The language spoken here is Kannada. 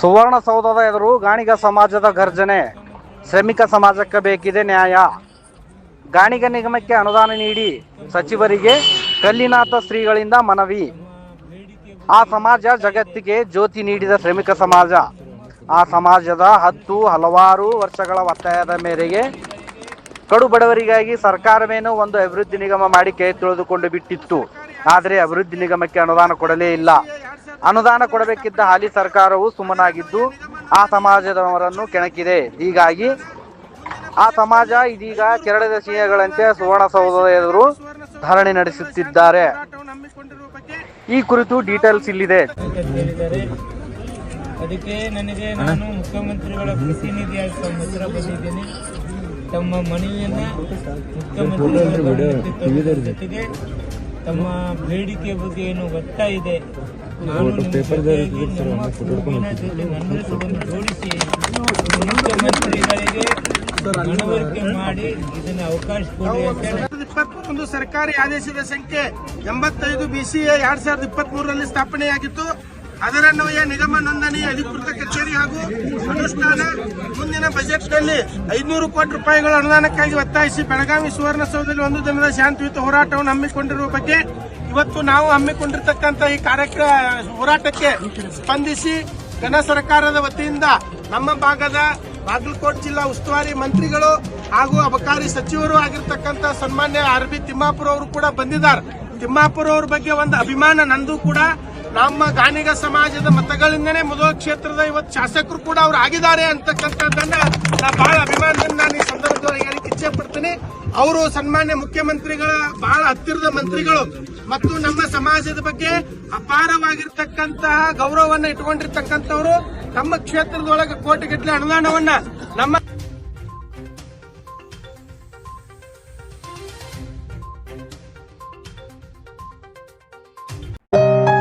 ಸುವರ್ಣಸೌಧದ ಎದುರು ಗಾಣಿಗ ಸಮಾಜದ ಗರ್ಜನೆ. ಶ್ರಮಿಕ ಸಮಾಜಕ್ಕೆ ಬೇಕಿದೆ ನ್ಯಾಯ. ಗಾಣಿಗ ನಿಗಮಕ್ಕೆ ಅನುದಾನ ನೀಡಿ ಸಚಿವರಿಗೆ ಕಲ್ಲಿನಾಥ ಶ್ರೀಗಳಿಂದ ಮನವಿ. ಆ ಸಮಾಜ ಜಗತ್ತಿಗೆ ಜ್ಯೋತಿ ನೀಡಿದ ಶ್ರಮಿಕ ಸಮಾಜ. ಆ ಸಮಾಜದ ಹತ್ತು ಹಲವಾರು ವರ್ಷಗಳ ಒತ್ತಾಯದ ಮೇರೆಗೆ ಕಡು ಬಡವರಿಗಾಗಿ ಸರ್ಕಾರವೇನೋ ಒಂದು ಅಭಿವೃದ್ಧಿ ನಿಗಮ ಮಾಡಿ ಕೈ ತೊಳೆದುಕೊಂಡು ಬಿಟ್ಟಿತ್ತು. ಆದರೆ ಅಭಿವೃದ್ಧಿ ನಿಗಮಕ್ಕೆ ಅನುದಾನ ಕೊಡಲೇ ಇಲ್ಲ. ಅನುದಾನ ಕೊಡಬೇಕಿದ್ದ ಹಾಲಿ ಸರ್ಕಾರವು ಸುಮ್ಮನಾಗಿದ್ದು ಆ ಸಮಾಜದವರನ್ನು ಕೆಣಕಿದೆ. ಹೀಗಾಗಿ ಆ ಸಮಾಜ ಇದೀಗ ಕೆರಳಿದ ಸಿಂಹಗಳಂತೆ ಸುವರ್ಣಸೌಧದ ಎದುರು ಧರಣಿ ನಡೆಸುತ್ತಿದ್ದಾರೆ. ಈ ಕುರಿತು ಡೀಟೇಲ್ಸ್ ಇಲ್ಲಿದೆ. ಅದಕ್ಕೆ ನನಗೆ ನಾನು ಮುಖ್ಯಮಂತ್ರಿಗಳ ಪ್ರತಿನಿಧಿಯಾಗಿ ತಮ್ಮ ಹತ್ರ ಬಂದಿದ್ದೀನಿ. ತಮ್ಮ ಮನವಿಯನ್ನು ಮುಖ್ಯಮಂತ್ರಿಗಳ ಜೊತೆಗೆ ತಮ್ಮ ಬೇಡಿಕೆ ಬಗ್ಗೆ ಏನು ಜೊತೆ ಜೋಡಿಸಿ ಮುಖ್ಯಮಂತ್ರಿಗಳಿಗೆ ಮನವರಿಕೆ ಮಾಡಿ ಇದನ್ನ ಅವಕಾಶ ಕೊಡಿ ಅಂತ ಹೇಳಿ. ಇಪ್ಪತ್ತೊಂದು ಸರ್ಕಾರಿ ಆದೇಶದ ಸಂಖ್ಯೆ ಎಂಬತ್ತೈದು ಬಿಸಿ ಎರಡ್ ಸಾವಿರದ ಇಪ್ಪತ್ತ್ ಮೂರರಲ್ಲಿ ಸ್ಥಾಪನೆಯಾಗಿತ್ತು. ಅದರನ್ವಯ ನಿಗಮ ನೋಂದಣಿ ಅಧಿಕೃತ ಕಚೇರಿ ಹಾಗೂ ಅನುಷ್ಠಾನ ಮುಂದಿನ ಬಜೆಟ್ನಲ್ಲಿ ಐದುನೂರು ಕೋಟಿ ರೂಪಾಯಿಗಳ ಅನುದಾನಕ್ಕಾಗಿ ಒತ್ತಾಯಿಸಿ ಬೆಳಗಾವಿ ಸುವರ್ಣಸೌಧದಲ್ಲಿ ಒಂದು ದಿನದ ಶಾಂತಿಯುತ ಹೋರಾಟವನ್ನು ಹಮ್ಮಿಕೊಂಡಿರುವ ಬಗ್ಗೆ ಇವತ್ತು ನಾವು ಹಮ್ಮಿಕೊಂಡಿರ್ತಕ್ಕಂಥ ಈ ಕಾರ್ಯಕ್ರಮ ಹೋರಾಟಕ್ಕೆ ಸ್ಪಂದಿಸಿ ಜನ ಸರ್ಕಾರದ ವತಿಯಿಂದ ನಮ್ಮ ಭಾಗದ ಬಾಗಲಕೋಟ್ ಜಿಲ್ಲಾ ಉಸ್ತುವಾರಿ ಮಂತ್ರಿಗಳು ಹಾಗೂ ಅಬಕಾರಿ ಸಚಿವರು ಆಗಿರ್ತಕ್ಕಂಥ ಸನ್ಮಾನ್ಯ ಆರ್ ಬಿ ತಿಮ್ಮಾಪುರ ಅವರು ಕೂಡ ಬಂದಿದ್ದಾರೆ. ತಿಮ್ಮಾಪುರ ಅವ್ರ ಬಗ್ಗೆ ಒಂದು ಅಭಿಮಾನ ನಂದು ಕೂಡ. ನಮ್ಮ ಗಾನಿಗ ಸಮಾಜದ ಮತಗಳಿಂದನೇ ಮೊದಲ ಕ್ಷೇತ್ರದ ಇವತ್ತು ಶಾಸಕರು ಕೂಡ ಅವ್ರು ಆಗಿದ್ದಾರೆ ಅಂತಕ್ಕಂಥದ್ದನ್ನ ನಾ ಬಹಳ ಅಭಿಮಾನದಿಂದ ನಾನು ಈ ಸಂದರ್ಭದಲ್ಲಿ ಹೇಳಿಕ್ಕೆ ಇಚ್ಛೆ ಪಡ್ತೀನಿ. ಅವರು ಸನ್ಮಾನ್ಯ ಮುಖ್ಯಮಂತ್ರಿಗಳ ಬಹಳ ಹತ್ತಿರದ ಮಂತ್ರಿಗಳು ಮತ್ತು ನಮ್ಮ ಸಮಾಜದ ಬಗ್ಗೆ ಅಪಾರವಾಗಿರ್ತಕ್ಕಂತಹ ಗೌರವವನ್ನು ಇಟ್ಕೊಂಡಿರ್ತಕ್ಕಂಥವ್ರು, ನಮ್ಮ ಕ್ಷೇತ್ರದೊಳಗೆ ಕೋಟಿಗಟ್ಟಲೆ ಅನುದಾನವನ್ನ